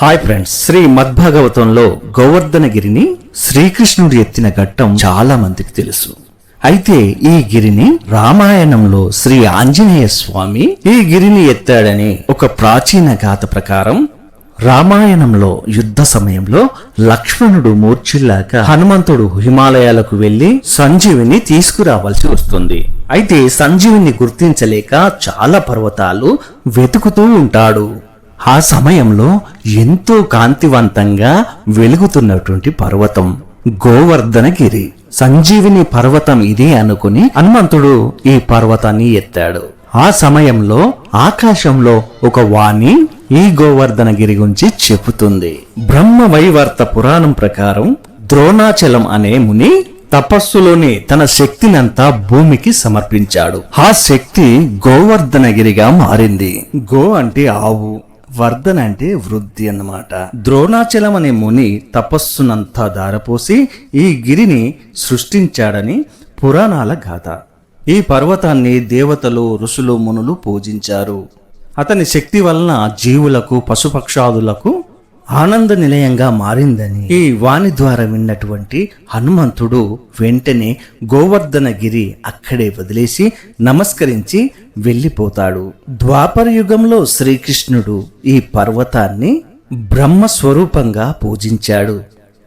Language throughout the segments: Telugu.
హాయ్ ఫ్రెండ్స్ శ్రీ మద్భాగవతంలో గోవర్ధనగిరిని శ్రీకృష్ణుడు ఎత్తిన ఘట్టం చాలా మందికి తెలుసు. అయితే ఈ గిరిని రామాయణంలో శ్రీ ఆంజనేయ స్వామి ఈ గిరిని ఎత్తాడని ఒక ప్రాచీన గాథ ప్రకారం రామాయణంలో యుద్ధ సమయంలో లక్ష్మణుడు మూర్ఛిల్లాక హనుమంతుడు హిమాలయాలకు వెళ్ళి సంజీవిని తీసుకురావాల్సి వస్తుంది. అయితే సంజీవిని గుర్తించలేక చాలా పర్వతాలు వెతుకుతూ ఉంటాడు. ఆ సమయంలో ఎంతో కాంతివంతంగా వెలుగుతున్నటువంటి పర్వతం గోవర్ధనగిరి. సంజీవిని పర్వతం ఇదే అనుకుని హనుమంతుడు ఈ పర్వతాన్ని ఎత్తాడు. ఆ సమయంలో ఆకాశంలో ఒక వాణి ఈ గోవర్ధనగిరి గురించి చెబుతుంది. బ్రహ్మ వైవర్త పురాణం ప్రకారం ద్రోణాచలం అనే ముని తపస్సులోనే తన శక్తినంతా భూమికి సమర్పించాడు. ఆ శక్తి గోవర్ధనగిరిగా మారింది. గో అంటే ఆవు. వర్ధన్ అంటే వృద్ధి అన్నమాట. ద్రోణాచలం అనే ముని తపస్సునంతా దారపోసి ఈ గిరిని సృష్టించాడని పురాణాల గాథ. ఈ పర్వతాన్ని దేవతలు ఋషులు మునులు పూజించారు. అతని శక్తి వలన జీవులకు పశుపక్షాదులకు ఆనంద నిలయంగా మారిందని ఈ వాణి ద్వారా విన్నటువంటి హనుమంతుడు వెంటనే గోవర్ధనగిరి అక్కడే వదిలేసి నమస్కరించి వెళ్ళిపోతాడు. ద్వాపర యుగంలో శ్రీకృష్ణుడు ఈ పర్వతాన్ని బ్రహ్మ స్వరూపంగా పూజించాడు.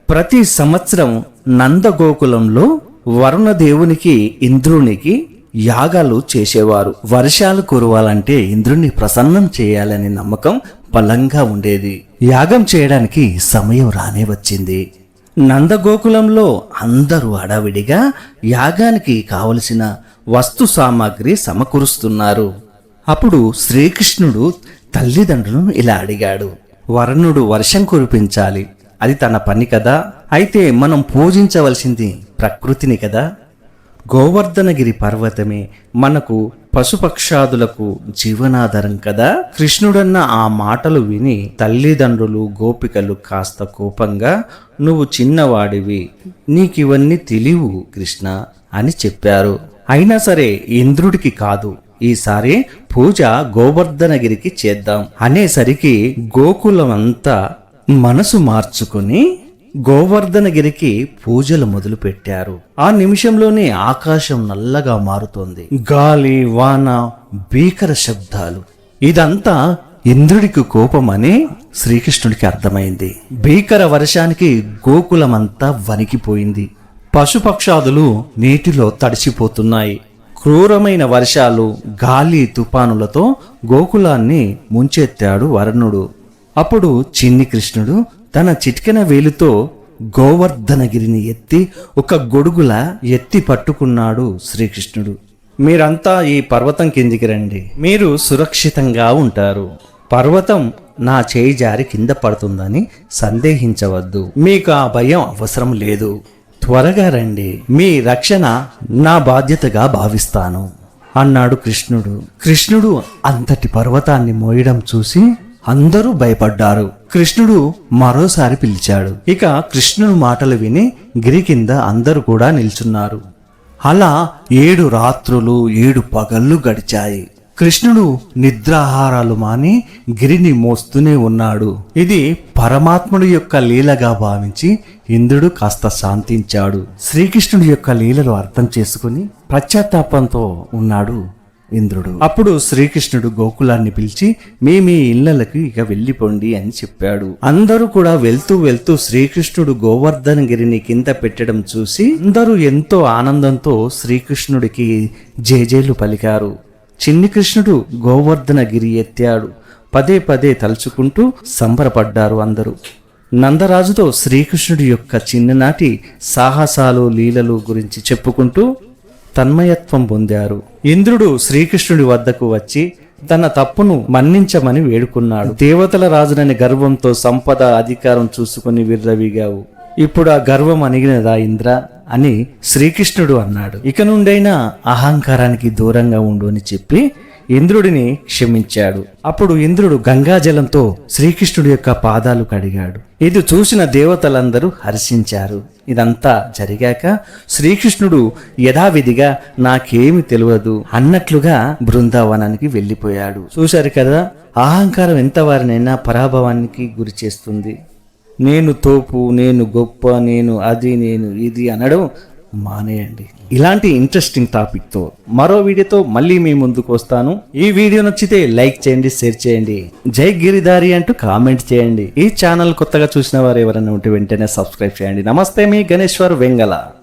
ప్రతి సంవత్సరం నందగోకులంలో వరుణదేవునికి ఇంద్రునికి యాగాలు చేసేవారు. వర్షాలు కురవాలంటే ఇంద్రుణ్ణి ప్రసన్నం చేయాలనే నమ్మకం బలంగా ఉండేది. యాగం చేయడానికి సమయం రానే వచ్చింది. నందగోకులంలో అందరూ అడావిడిగా యాగానికి కావలసిన వస్తు సామాగ్రి సమకూరుస్తున్నారు. అప్పుడు శ్రీకృష్ణుడు తల్లిదండ్రులను ఇలా అడిగాడు. వరుణుడు వర్షం కురిపించాలి. అది తన పని కదా. అయితే మనం పూజించవలసింది ప్రకృతిని కదా. గోవర్ధనగిరి పర్వతమే మనకు పశుపక్షాదులకు జీవనాధారం కదా? కృష్ణుడన్న ఆ మాటలు విని తల్లిదండ్రులు గోపికలు కాస్త కోపంగా నువ్వు చిన్నవాడివి నీకివన్నీ తెలియవు కృష్ణ అని చెప్పారు. అయినా సరే ఇంద్రుడికి కాదు. ఈసారి పూజ గోవర్ధనగిరికి చేద్దాం అనేసరికి గోకులమంతా మనసు మార్చుకుని గోవర్ధనగిరికి పూజలు మొదలు పెట్టారు ఆ నిమిషంలోనే ఆకాశం నల్లగా మారుతోంది. గాలి వాన భీకర శబ్దాలు. ఇదంతా ఇంద్రుడికి కోపమని శ్రీకృష్ణుడికి అర్థమైంది. భీకర వర్షానికి గోకులమంతా వణికిపోయింది. పశుపక్షాదులు నీటిలో తడిసిపోతున్నాయి క్రూరమైన వర్షాలు గాలి తుపానులతో గోకులాన్ని ముంచెత్తాడు వరుణుడు. అప్పుడు చిన్ని కృష్ణుడు తన చిటికెన వేలుతో గోవర్ధనగిరిని ఎత్తి ఒక గొడుగుల ఎత్తి పట్టుకున్నాడు శ్రీకృష్ణుడు. మీరంతా ఈ పర్వతం కిందికి రండి. మీరు సురక్షితంగా ఉంటారు. పర్వతం నా చేయి జారి కింద పడుతుందని సందేహించవద్దు. మీకు ఆ భయం అవసరం లేదు. త్వరగా రండి. మీ రక్షణ నా బాధ్యతగా భావిస్తాను. అన్నాడు కృష్ణుడు. కృష్ణుడు అంతటి పర్వతాన్ని మోయడం చూసి అందరూ భయపడ్డారు. కృష్ణుడు మరోసారి పిలిచాడు. ఇక కృష్ణుడు మాటలు విని గిరి కింద అందరూ కూడా నిల్చున్నారు. అలా ఏడు రాత్రులు ఏడు పగళ్ళు గడిచాయి. కృష్ణుడు నిద్రాహారాలు మాని గిరిని మోస్తూనే ఉన్నాడు. ఇది పరమాత్ముడి యొక్క లీలగా భావించి ఇంద్రుడు కాస్త శాంతించాడు. శ్రీకృష్ణుడి యొక్క లీలలు అర్థం చేసుకుని పశ్చాత్తాపంతో ఉన్నాడు. ఇంద్రుడు. అప్పుడు శ్రీకృష్ణుడు గోకులాన్ని పిలిచి మీ మీ ఇళ్ళలకు ఇక వెళ్ళిపోండి అని చెప్పాడు. అందరూ కూడా వెళ్తూ వెళ్తూ శ్రీకృష్ణుడు గోవర్ధన గిరిని కింద పెట్టడం చూసి అందరూ ఎంతో ఆనందంతో శ్రీకృష్ణుడికి జేజేలు పలికారు. చిన్ని కృష్ణుడు గోవర్ధనగిరి ఎత్తాడు. పదే పదే తలుచుకుంటూ సంబరపడ్డారు అందరూ. నందరాజుతో శ్రీకృష్ణుడి యొక్క చిన్ననాటి సాహసాలు లీలలు గురించి చెప్పుకుంటూ తన్మయత్వం పొందారు. ఇంద్రుడు శ్రీకృష్ణుడి వద్దకు వచ్చి తన తప్పును మన్నించమని వేడుకున్నాడు. దేవతల రాజునని గర్వంతో సంపద అధికారం చూసుకుని విర్రవిగావు. ఇప్పుడు ఆ గర్వం అణిగినదా ఇంద్ర? అని శ్రీకృష్ణుడు అన్నాడు. ఇక నుండైనా అహంకారానికి దూరంగా ఉండు అని చెప్పి ఇంద్రుడిని క్షమించాడు. అప్పుడు ఇంద్రుడు గంగాజలంతో శ్రీకృష్ణుడి యొక్క పాదాలు కడిగాడు. ఇది చూసిన దేవతలందరూ హర్షించారు. ఇదంతా జరిగాక శ్రీకృష్ణుడు యథావిధిగా నాకేమి తెలియదు అన్నట్లుగా బృందావనానికి వెళ్ళిపోయాడు. చూశారు కదా అహంకారం ఎంత వారినైనా పరాభవానికి గురి చేస్తుంది. నేను తోపు నేను గొప్ప నేను అది నేను ఇది అనడం మానేయండి. ఇలాంటి ఇంట్రెస్టింగ్ టాపిక్తో మరో వీడియోతో మళ్ళీ మీ ముందుకు వస్తాను. ఈ వీడియో నచ్చితే లైక్ చేయండి షేర్ చేయండి. జై గిరిదారి అంటూ కామెంట్ చేయండి. ఈ ఛానల్ కొత్తగా చూసిన వారు ఎవరైనా ఉంటే వెంటనే సబ్స్క్రైబ్ చేయండి. నమస్తే మీ గణేశ్వర్ వెంగళ.